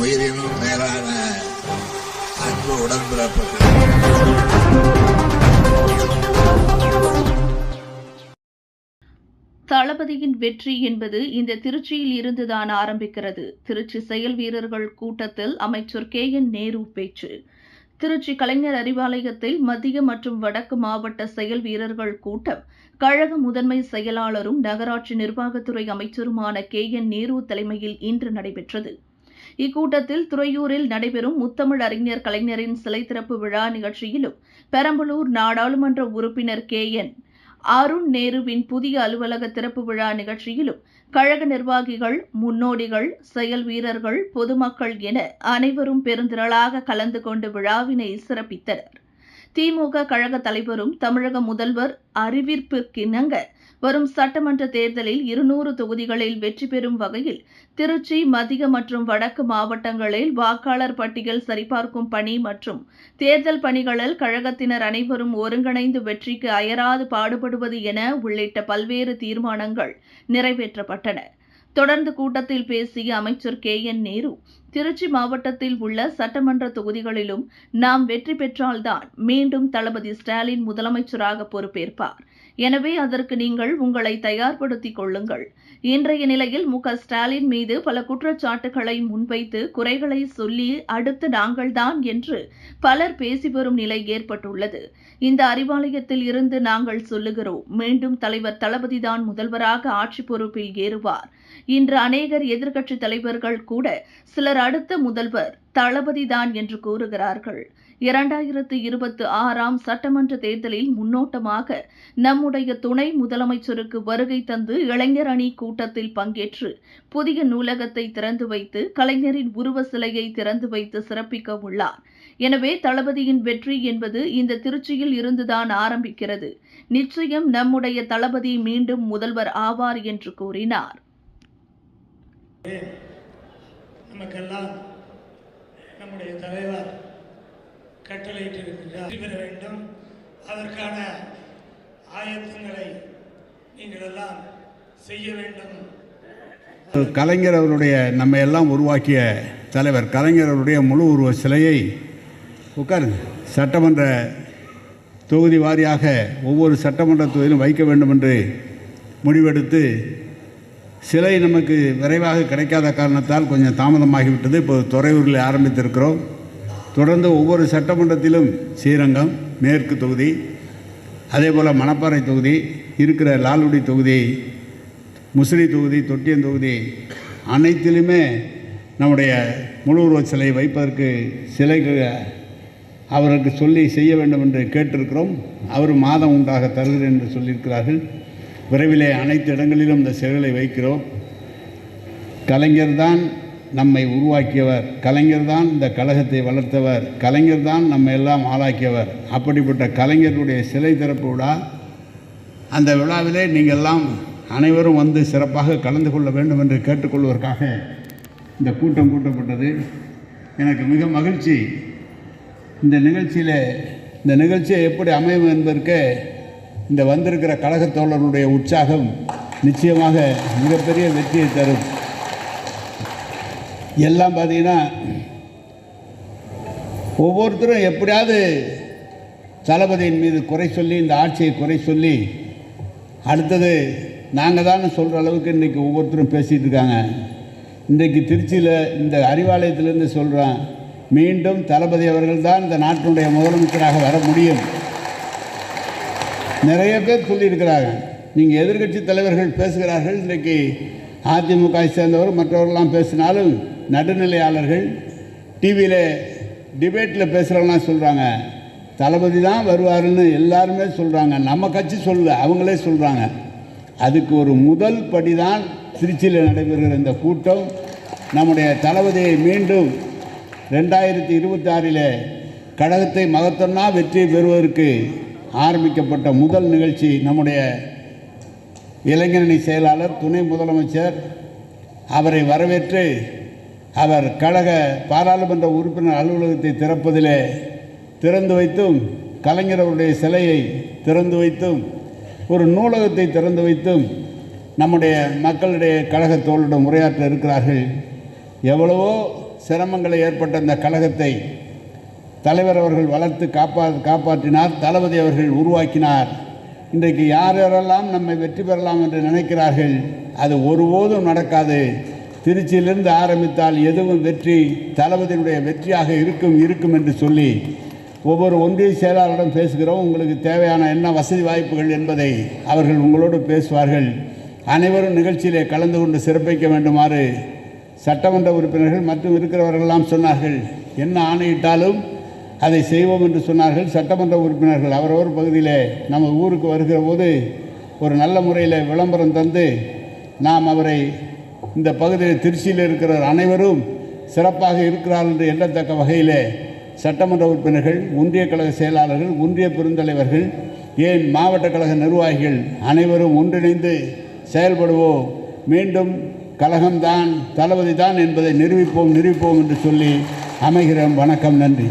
உயிரினும் மேலான அன்பு உடன்பிறப்புகள். தளபதியின் வெற்றி என்பது இந்த திருச்சியில் இருந்துதான் ஆரம்பிக்கிறது. திருச்சி செயல் வீரர்கள் கூட்டத்தில் அமைச்சர் கே. என். நேரு பேச்சு. திருச்சி கலைஞர் அறிவாலயத்தில் மத்திய மற்றும் வடக்கு மாவட்ட செயல் வீரர்கள் கூட்டம். கழக முதன்மை செயலாளரும் நகராட்சி நிர்வாகத்துறை அமைச்சருமான கே. என். நேரு தலைமையில் இன்று நடைபெற்றது. இக்கூட்டத்தில் துறையூரில் நடைபெறும் முத்தமிழ் அறிஞர் கலைஞரின் சிலை திறப்பு விழா நிகழ்ச்சியிலும் பெரம்பலூர் நாடாளுமன்ற உறுப்பினர் கே. என். அருண் நேருவின் புதிய அலுவலக திறப்பு விழா நிகழ்ச்சியிலும் கழக நிர்வாகிகள் முன்னோடிகள் செயல் வீரர்கள் பொதுமக்கள் என அனைவரும் பெருந்திரளாக கலந்து கொண்டு விழாவினை சிறப்பித்தனர். திமுக கழக தலைவரும் தமிழக முதல்வர் அறிவிப்பிற்கிணங்க வரும் சட்டமன்ற தேர்தலில் இருநூறு தொகுதிகளில் வெற்றி பெறும் வகையில் திருச்சி மத்திய மற்றும் வடக்கு மாவட்டங்களில் வாக்காளர் பட்டியல் சரிபார்க்கும் பணி மற்றும் தேர்தல் பணிகளில் கழகத்தினர் அனைவரும் ஒருங்கிணைந்து வெற்றிக்கு அயராது பாடுபடுவது என உள்ளிட்ட பல்வேறு தீர்மானங்கள் நிறைவேற்றப்பட்டன. தொடர்ந்து கூட்டத்தில் பேசிய அமைச்சர் கே என் நேரு திருச்சி மாவட்டத்தில் உள்ள சட்டமன்ற தொகுதிகளிலும் நாம் வெற்றி பெற்றால்தான் மீண்டும் தளபதி ஸ்டாலின் முதலமைச்சராக பொறுப்பேற்பார். எனவே அதற்கு நீங்கள் உங்களை தயார்படுத்திக் கொள்ளுங்கள். இன்றைய நிலையில் மு ஸ்டாலின் மீது பல குற்றச்சாட்டுகளை முன்வைத்து குறைகளை சொல்லி அடுத்து நாங்கள்தான் என்று பலர் பேசி வரும் நிலை ஏற்பட்டுள்ளது. இந்த அறிவாலயத்தில் இருந்து நாங்கள் சொல்லுகிறோம் மீண்டும் தலைவர் தளபதிதான் முதல்வராக ஆட்சி பொறுப்பில் ஏறுவார். இன்று அநேகர் எதிர்க்கட்சி தலைவர்கள் கூட சிலர் அடுத்த முதல்வர் தளபதிதான் என்று கூறுகிறார்கள். இரண்டாயிரத்து இருபத்தி ஆறாம் சட்டமன்ற தேர்தலில் முன்னோட்டமாக நம்முடைய துணை முதலமைச்சருக்கு வருகை தந்து இளைஞர் அணி கூட்டத்தில் பங்கேற்று புதிய நூலகத்தை திறந்து வைத்து கலைஞரின் உருவ சிலையை திறந்து வைத்து சிறப்பிக்க உள்ளார். எனவே தளபதியின் வெற்றி என்பது இந்த திருச்சியில் இருந்துதான் ஆரம்பிக்கிறது. நிச்சயம் நம்முடைய தளபதி மீண்டும் முதல்வர் ஆவார் என்று கூறினார். நமக்கெல்லாம் நம்முடைய தலைவர் கட்டளையிட்டிருக்கின்றார் வெற்றி பெற வேண்டும். அதற்கான ஆயத்தங்களை நீங்கள் எல்லாம் செய்ய வேண்டும். கலைஞர் அவருடைய நம்ம எல்லாம் உருவாக்கிய தலைவர் கலைஞர் அவருடைய முழு உருவ சிலையை உட்கார் சட்டமன்ற தொகுதி வாரியாக ஒவ்வொரு சட்டமன்ற தொகுதியிலும் வைக்க வேண்டும் என்று முடிவெடுத்து சிலை நமக்கு விரைவாக கிடைக்காத காரணத்தால் கொஞ்சம் தாமதமாகிவிட்டது. இப்போ துறையூரில் ஆரம்பித்திருக்கிறோம். தொடர்ந்து ஒவ்வொரு சட்டமன்றத்திலும் ஸ்ரீரங்கம் மேற்கு தொகுதி அதே போல் மணப்பாறை தொகுதி இருக்கிற லால்குடி தொகுதி முசிறி தொகுதி தொட்டியம் தொகுதி அனைத்திலுமே நம்முடைய முழு உருவச் சிலை வைப்பதற்கு சிலைக்கு அவருக்கு சொல்லி செய்ய வேண்டும் என்று கேட்டிருக்கிறோம். அவர் மாதம் உண்டாக தருகிறேன் என்று சொல்லியிருக்கிறார்கள். விரைவிலே அனைத்து இடங்களிலும் இந்த சிலைகளை வைக்கிறோம். கலைஞர்தான் நம்மை உருவாக்கியவர். கலைஞர்தான் இந்த கழகத்தை வளர்த்தவர். கலைஞர்தான் நம்ம எல்லாம் ஆளாக்கியவர். அப்படிப்பட்ட கலைஞருடைய சிலை திறப்பு விழா அந்த விழாவிலே நீங்கள்லாம் அனைவரும் வந்து சிறப்பாக கலந்து கொள்ள வேண்டும் என்று கேட்டுக்கொள்வதற்காக இந்த கூட்டம் கூட்டப்பட்டது. எனக்கு மிக மகிழ்ச்சி. இந்த நிகழ்ச்சியில் இந்த நிகழ்ச்சியை எப்படி அமையும் என்பதற்கு இந்த வந்திருக்கிற கழகத் தோழர்களுடைய உற்சாகம் நிச்சயமாக மிகப்பெரிய வெற்றியை தரும். எல்லாம் பார்த்தீங்கன்னா ஒவ்வொருத்தரும் எப்படியாவது தளபதியின் மீது குறை சொல்லி இந்த ஆட்சியை குறை சொல்லி அடுத்தது நாங்கள் தான் சொல்கிற அளவுக்கு இன்றைக்கி ஒவ்வொருத்தரும் பேசிகிட்டு இருக்காங்க. இன்றைக்கு திருச்சியில் இந்த அறிவாலயத்திலேருந்து சொல்கிறேன் மீண்டும் தளபதி அவர்கள் தான் இந்த நாட்டினுடைய முதலமைச்சராக வர முடியும். நிறைய பேர் சொல்லியிருக்கிறாங்க நீங்கள் எதிர்க்கட்சி தலைவர்கள் பேசுகிறார்கள். இன்றைக்கு அதிமுக சேர்ந்தவர் மற்றவர்கள்லாம் பேசினாலும் நடுநிலையாளர்கள் டிவியில் டிபேட்டில் பேசுகிறவங்களாம் சொல்கிறாங்க தளபதி தான் வருவாருன்னு எல்லாருமே சொல்கிறாங்க நம்ம கட்சி சொல்லல அவங்களே சொல்கிறாங்க அதுக்கு ஒரு முதல் படி தான் திருச்சியில் நடைபெறுகிற இந்த கூட்டம். நம்முடைய தளபதியை மீண்டும் ரெண்டாயிரத்தி இருபத்தி ஆறில் கழகத்தை மகத்தொன்னா வெற்றி பெறுவதற்கு ஆரம்பிக்கப்பட்ட முதல் நிகழ்ச்சி நம்முடைய இளைஞரணி செயலாளர் துணை முதலமைச்சர் அவரை வரவேற்று அவர் கழக பாராளுமன்ற உறுப்பினர் அலுவலகத்தை திறப்பதிலே திறந்து வைத்தும் கலைஞர் அவருடைய சிலையை திறந்து வைத்தும் ஒரு நூலகத்தை திறந்து வைத்தும் நம்முடைய மக்களுடைய கழக தோளிடம் உரையாற்ற இருக்கிறார்கள். எவ்வளவோ சிரமங்களை ஏற்பட்ட இந்த கழகத்தை தலைவர் அவர்கள் வளர்த்து காப்பா காப்பாற்றினார் தளபதி அவர்கள் உருவாக்கினார். இன்றைக்கு யார் யாரெல்லாம் நம்மை வெற்றி பெறலாம் என்று நினைக்கிறார்கள் அது ஒருபோதும் நடக்காது. திருச்சியிலிருந்து ஆரம்பித்தால் எதுவும் வெற்றி தளபதியினுடைய வெற்றியாக இருக்கும் இருக்கும் என்று சொல்லி ஒவ்வொரு ஒன்றிய செயலாளரிடம் பேசுகிறோம். உங்களுக்கு தேவையான என்ன வசதி வாய்ப்புகள் என்பதை அவர்கள் உங்களோடு பேசுவார்கள். அனைவரும் நிகழ்ச்சியிலே கலந்து கொண்டு சிறப்பிக்க வேண்டுமாறு சட்டமன்ற உறுப்பினர்கள் மற்றும் இருக்கிறவர்களெல்லாம் சொன்னார்கள். என்ன ஆணையிட்டாலும் அதை செய்வோம் என்று சொன்னார்கள். சட்டமன்ற உறுப்பினர்கள் அவரவர் பகுதியிலே நம்ம ஊருக்கு வருகிற போது ஒரு நல்ல முறையில் விளம்பரம் தந்து நாம் அவரை இந்த பகுதியில் திருச்சியில் இருக்கிற அனைவரும் சிறப்பாக இருக்கிறார் என்று எண்ணத்தக்க வகையிலே சட்டமன்ற உறுப்பினர்கள் ஒன்றிய கழக செயலாளர்கள் ஒன்றிய பெருந்தலைவர்கள் ஏன் மாவட்ட கழக நிர்வாகிகள் அனைவரும் ஒன்றிணைந்து செயல்படுவோம். மீண்டும் கழகம்தான் தளபதி தான் என்பதை நிரூபிப்போம் நிரூபிப்போம் என்று சொல்லி அமைகிறோம் வணக்கம் நன்றி.